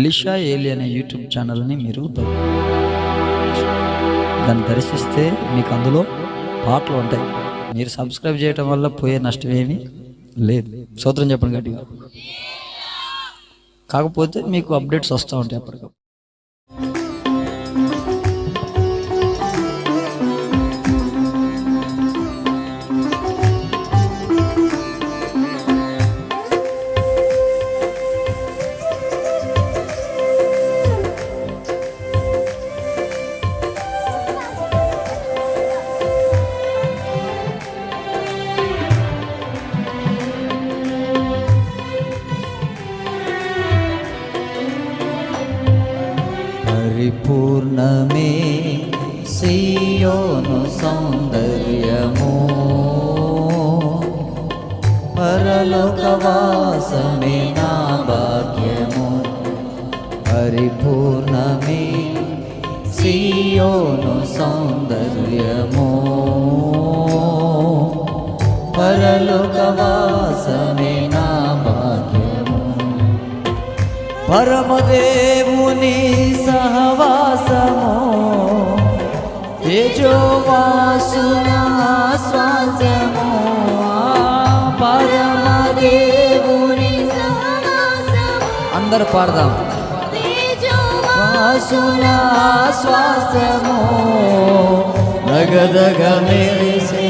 Elisha ఏలి అనే YouTube ఛానల్ని మీరు దాన్ని దర్శిస్తే మీకు అందులో పాటలు ఉంటాయి. మీరు సబ్స్క్రైబ్ చేయటం వల్ల పోయే నష్టం ఏమీ లేదు. సూత్రం చెప్పండి గట్టిగా. కాకపోతే మీకు అప్డేట్స్ వస్తూ ఉంటాయి అప్పటికప్పుడు. సియోను సౌందర్యము పరలోకవాసమే నా భాగ్యము పరమదేవుని సహవాసము తేజోవాసున స్వాసము పరమదేవుని అందరు పాడదాం. వాసున శ్వాసము నగదగ మెరిసే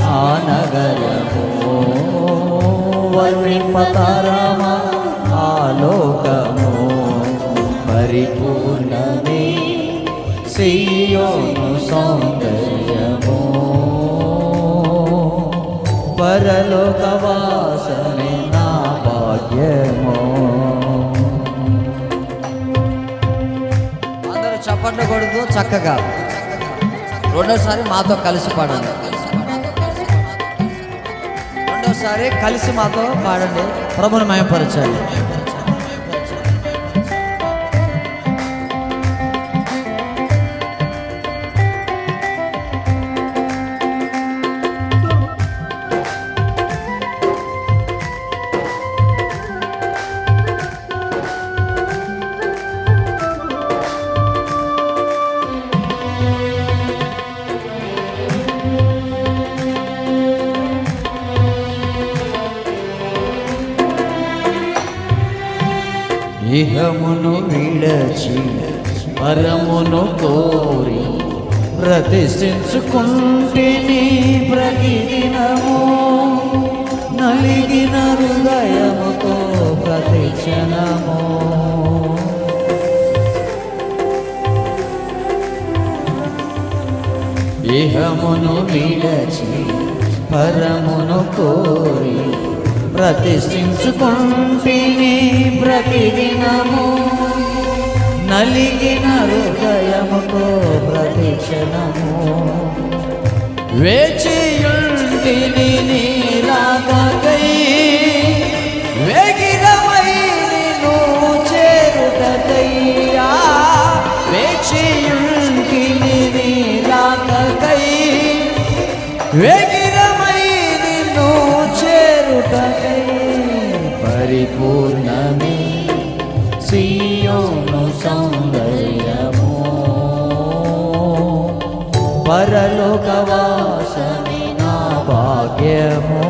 ఆ నగరము. వర్ణింపతారామ ఆలోకము పరిపూర్ణమే సియోను సౌందర్యము. పరలోకవా చప్పట్లు చక్కగా. రెండోసారి మాతో కలిసి పాడండి. రెండోసారి కలిసి మాతో పాడండి. ప్రభుని మయపరచండి. ఇహమును విడచి పరమును కోరి ప్రతిష్ఠించుకుంటేని ప్రతిదినము నలిగిన హృదయముతో ప్రతిక్షణము. ఇహమును విడచి పరమును కోరి ప్రతిష్ఠించుకుంటేనే ప్రతిదినము. నలిగిన హృదయముతో ప్రతిక్షణము. వేచియుంటిని నీరాకై వేగిరమై నిన్ను చేరుటకయ్యా. వేచియుంటిని నీరాకై వేగి పరిపూర్ణమే సియోను సౌందర్యము. పరలోకవాసమే నా భాగ్యము.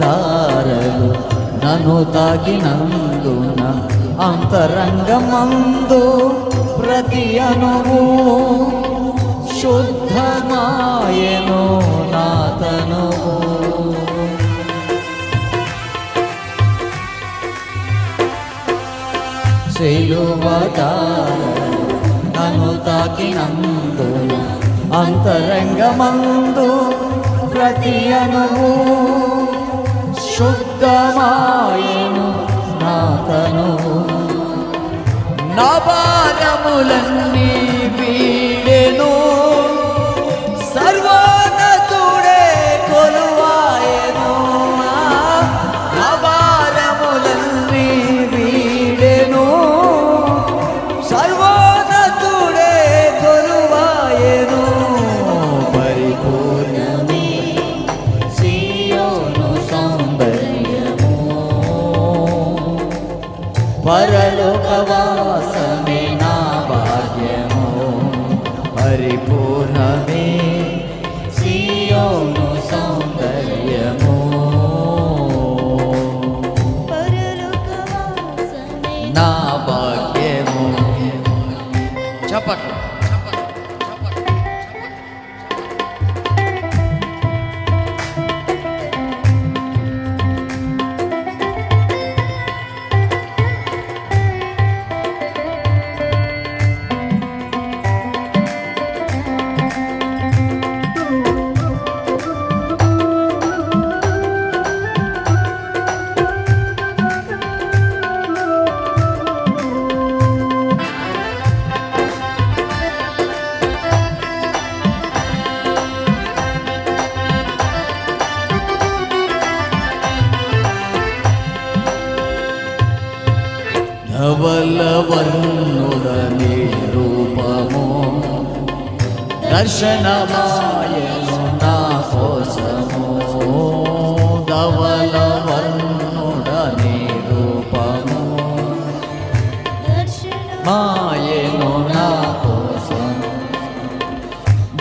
ధారలు నన్ను తాకినందున అంతరంగమందు ప్రతి అనువు శుద్ధమాయను నాతను శిలువదారలు నన్ను తాకినందున అంతరంగమందు ప్రతి అనువు శుద్ధమాయను నాతను. నా భారములన్నీ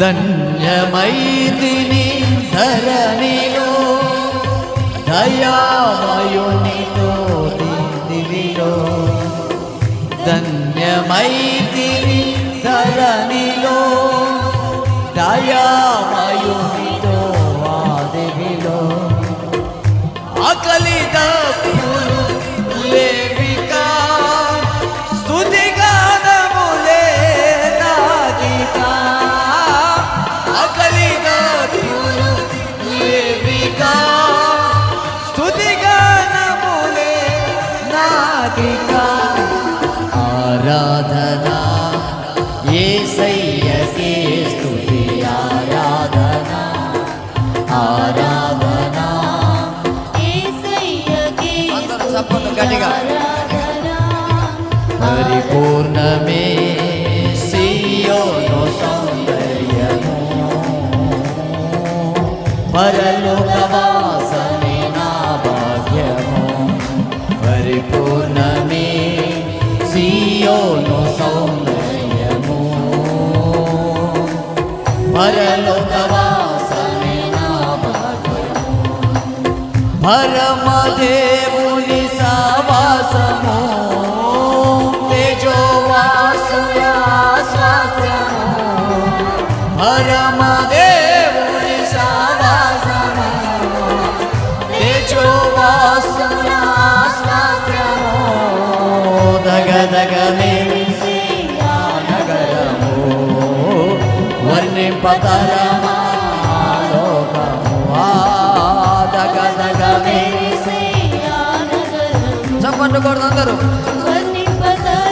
ధన్యమైతిని ధరణిలో దయామయునితో దివిలో ధన్యమైతిని ధరణిలో దయామయునితో ఆదివిలో ఆకలి దప్పులు లేవిక అందరూ గట్టిగా. పరిపూర్ణమే సియోను సౌందర్యము. పరలోకవాసమే నా భాగ్యము. పరిపూర్ణమే సియోను సౌందర్యము. పరలోకవాసమే నా భాగ్యము. పరమదేవుని సావాసము తేజోవాసుయా స్వాస్థ్యము పరమదేవుని సావాసము తేజోవాసుయా స్వాస్థ్యము దగదగ మెరిసే ఆ నగరము వర్ణింపతరమా లోకము యేసయ్యానగరము అందరూ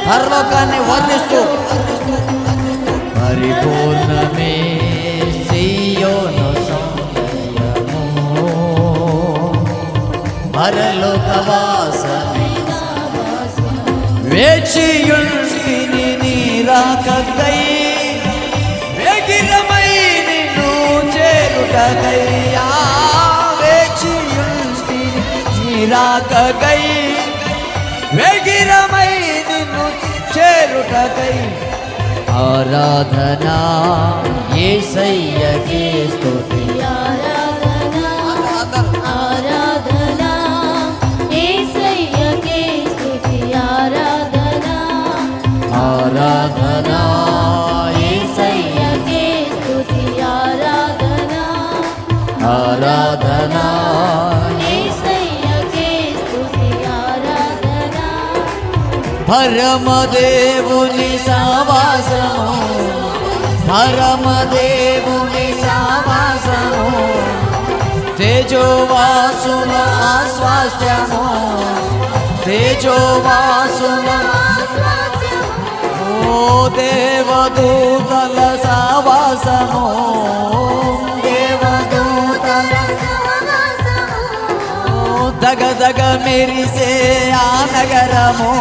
పరలోకాన్ని వర్ణిస్తూ. పరిపూర్ణమే సియోను సౌందర్యము పరలోకవాసమే. వేచియుంటిని నీరాకై వేగిరమై నిన్ను చేరుటకయ్యా. వేచియుంటిని నీరాకై వెగిరమై నిన్ను చేరుటకై ఆరాధనా ఏసయ్యకే స్తుతి ఆరాధన ఆరాధన స్తుతి ఆరాధనా ఆరాధనా పరమదేవుని సావాసము పరమదేవుని సావాసము తేజోవాసుల ఆస్వాస్యము తేజోవాసుల ఓ దేవదూతల సావాసము ఓ దగ దగ మెరిసే ఆ నగరము.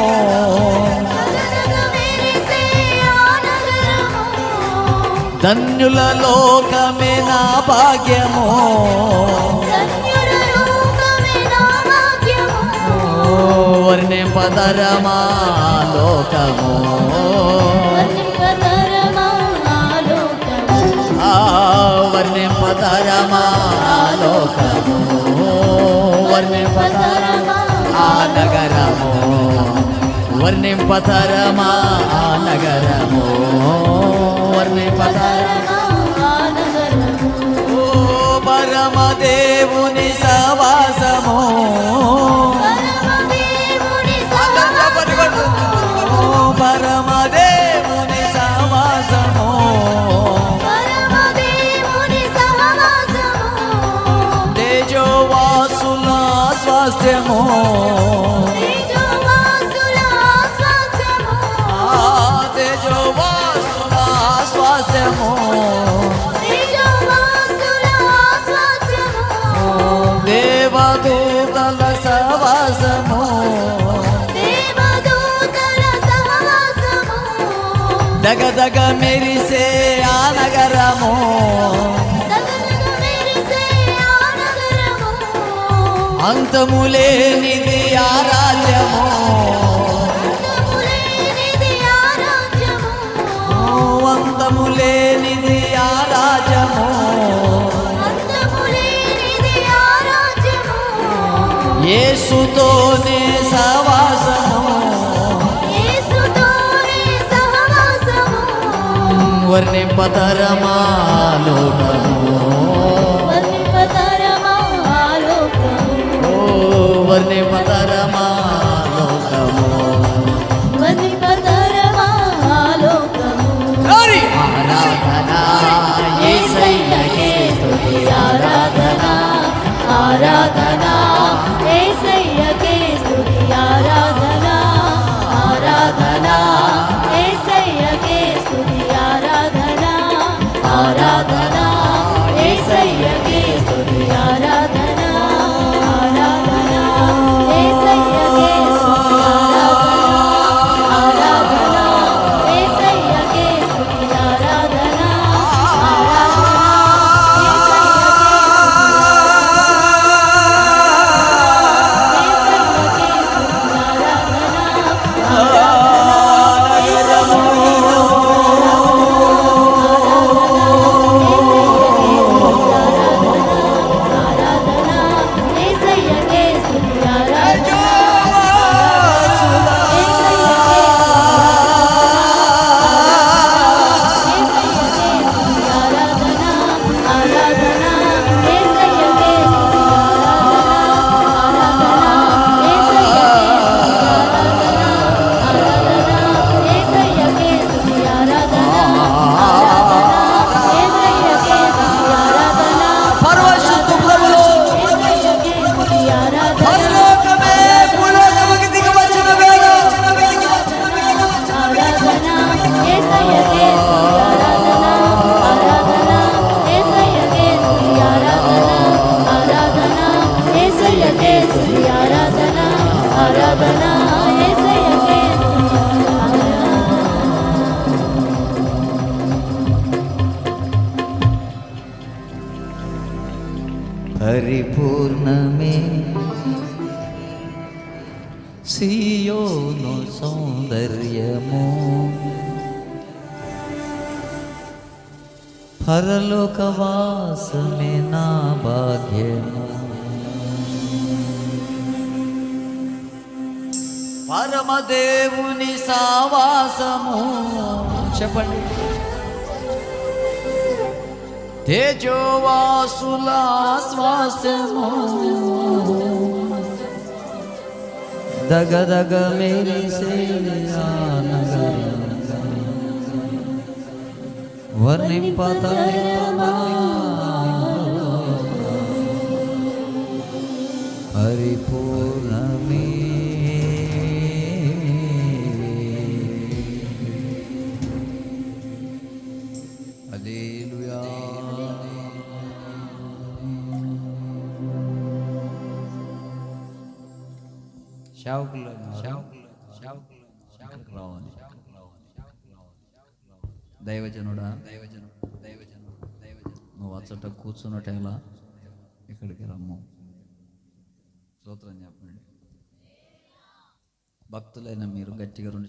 ధన్యుల లోకమే నా భాగ్యము. ఓ వర్ణే పదరమా లోకము. ఆ వర్ణే పదరమా లోకము. వర్ణింపతరమా? ఆ నగరము. వర్ణింపతరమా? ఆ నగరము. వర్ణింపతర దగ దగ మెరిసే ఆ నగరము. అంతములేనిది ఆ రాజ్యము. ఓ అంతములేనిది ఆ రాజ్యము. యేసుతోనే సవాసము వర్ణింపతరమా లోకము ఓ వర్ణింపతరమా లోకము హరి! ఆరాధన యేసయ్యకే స్తుతి ఆరాధన ఆరాధన. ఆరాధన ఏసయ్యకే పరిపూర్ణమే సియోను సౌందర్యము పరలోకవాసమే నా భాగ్యము పరమదేవుని సావాసము. చెప్పండి. తేజోవాసుల శ్వాసము దగ దగ మెరిసే వర్ణింపత నగరం షావుకులు షావుకులు షావుకులు షావుకులు రావాలి దైవజనుడా దైవజనుడు దైవజనుడు దైవజనుడు నువ్వు అచ్చట కూర్చున్నట్టేలా ఇక్కడికి రమ్ము. స్తోత్రం చెప్పండి. భక్తులైన మీరు గట్టిగా రెండు